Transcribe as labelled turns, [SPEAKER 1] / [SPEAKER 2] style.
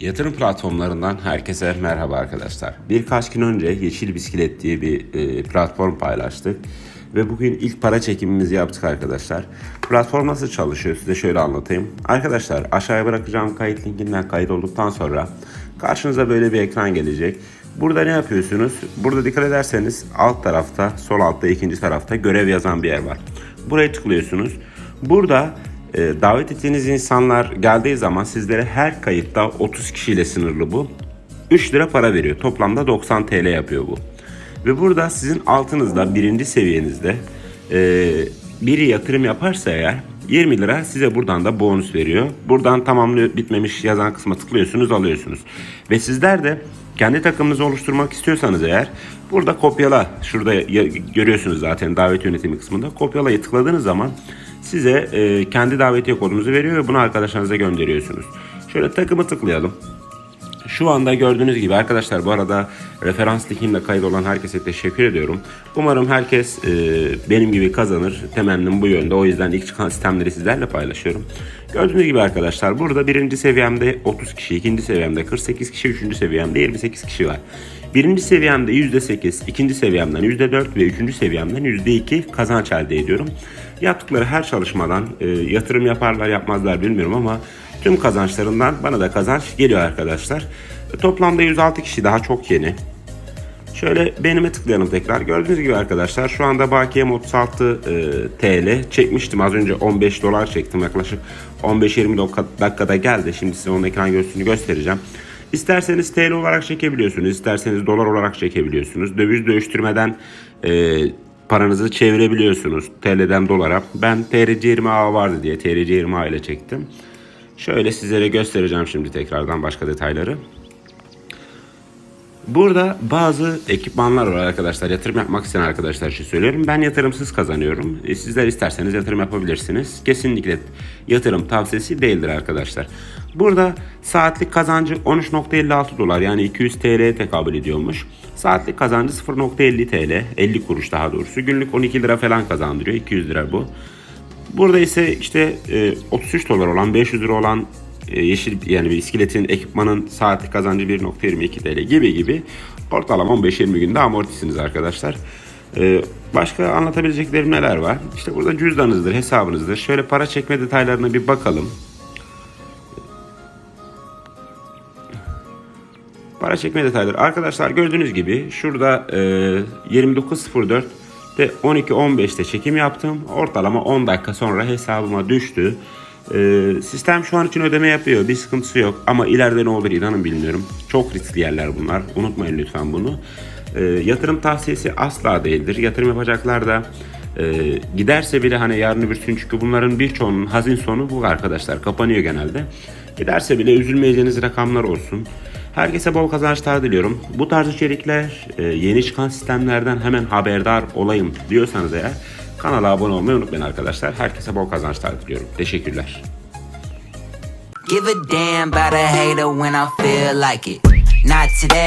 [SPEAKER 1] Yatırım platformlarından herkese merhaba arkadaşlar. Birkaç gün önce Yeşil Bisiklet diye bir e, platform paylaştık. Ve bugün ilk para çekimimizi yaptık arkadaşlar. Platform nasıl çalışıyor size şöyle anlatayım. Arkadaşlar aşağıya bırakacağım kayıt linkinden kayıt olduktan sonra karşınıza böyle bir ekran gelecek. Burada ne yapıyorsunuz? Burada dikkat ederseniz alt tarafta, sol altta ikinci tarafta görev yazan bir yer var. Buraya tıklıyorsunuz. Burada e, davet ettiğiniz insanlar geldiği zaman sizlere her kayıtta 30 kişiyle sınırlı bu. 3 lira para veriyor. Toplamda 90 TL yapıyor bu. Ve burada sizin altınızda birinci seviyenizde e, biri yatırım yaparsa eğer 20 lira size buradan da bonus veriyor. Buradan tamamlı bitmemiş yazan kısma tıklıyorsunuz alıyorsunuz. Ve sizler de kendi takımınızı oluşturmak istiyorsanız eğer burada kopyala şurada görüyorsunuz zaten davet yönetimi kısmında kopyalayı tıkladığınız zaman size e, kendi davetiye kodunuzu veriyor ve bunu arkadaşlarınıza gönderiyorsunuz. Şöyle takımı tıklayalım. Şu anda gördüğünüz gibi arkadaşlar bu arada referans linkimle kayıt olan herkese teşekkür ediyorum. Umarım herkes e, benim gibi kazanır. Temennim bu yönde. O yüzden ilk çıkan sistemleri sizlerle paylaşıyorum. Gördüğünüz gibi arkadaşlar burada birinci seviyemde 30 kişi, ikinci seviyemde 48 kişi, üçüncü seviyemde 28 kişi var. Birinci seviyemde %8, ikinci seviyemden %4 ve üçüncü seviyemden %2 kazanç elde ediyorum. Yaptıkları her çalışmadan e, yatırım yaparlar yapmazlar bilmiyorum ama tüm kazançlarından bana da kazanç geliyor arkadaşlar. E, Toplamda 106 kişi daha çok yeni. Şöyle benime tıklayalım tekrar. Gördüğünüz gibi arkadaşlar şu anda bakiyem 36 e, TL. Çekmiştim az önce 15 dolar çektim. Yaklaşık 15-20 dakika- dakikada geldi. Şimdi size onun ekran görüntüsünü göstereceğim. İsterseniz TL olarak çekebiliyorsunuz. isterseniz dolar olarak çekebiliyorsunuz. Döviz dönüştürmeden e, paranızı çevirebiliyorsunuz TL'den dolara. Ben TRC20A vardı diye TRC20A ile çektim. Şöyle sizlere göstereceğim şimdi tekrardan başka detayları. Burada bazı ekipmanlar var arkadaşlar. Yatırım yapmak isteyen arkadaşlar için söylüyorum. Ben yatırımsız kazanıyorum. E, Sizler isterseniz yatırım yapabilirsiniz. Kesinlikle yatırım tavsiyesi değildir arkadaşlar. Burada saatlik kazancı 13.56 dolar yani 200 TL'ye tekabül ediyormuş. Saatlik kazancı 0.50 TL, 50 kuruş daha doğrusu. Günlük 12 lira falan kazandırıyor. 200 lira bu. Burada ise işte e, 33 dolar olan 500 lira olan e, yeşil yani bir iskeletin ekipmanın saatlik kazancı 1.22 TL gibi gibi ortalama 15-20 günde amortisiniz arkadaşlar. E, başka anlatabileceklerim neler var? İşte burada cüzdanınızdır, hesabınızdır. Şöyle para çekme detaylarına bir bakalım. Para çekme detayları. Arkadaşlar gördüğünüz gibi şurada e, 29.04 ve 12.15'te çekim yaptım. Ortalama 10 dakika sonra hesabıma düştü. E, sistem şu an için ödeme yapıyor. Bir sıkıntısı yok. Ama ileride ne olur inanın bilmiyorum. Çok riskli yerler bunlar. Unutmayın lütfen bunu. E, yatırım tavsiyesi asla değildir. Yatırım yapacaklar da e, giderse bile hani yarın öbür gün çünkü bunların birçoğunun hazin sonu bu arkadaşlar. Kapanıyor genelde. Giderse bile üzülmeyeceğiniz rakamlar olsun. Herkese bol kazançlar diliyorum. Bu tarz içerikler e, yeni çıkan sistemlerden hemen haberdar olayım diyorsanız eğer kanala abone olmayı unutmayın arkadaşlar. Herkese bol kazançlar diliyorum. Teşekkürler.
[SPEAKER 2] Give a damn about a hater when I feel like it. Not today.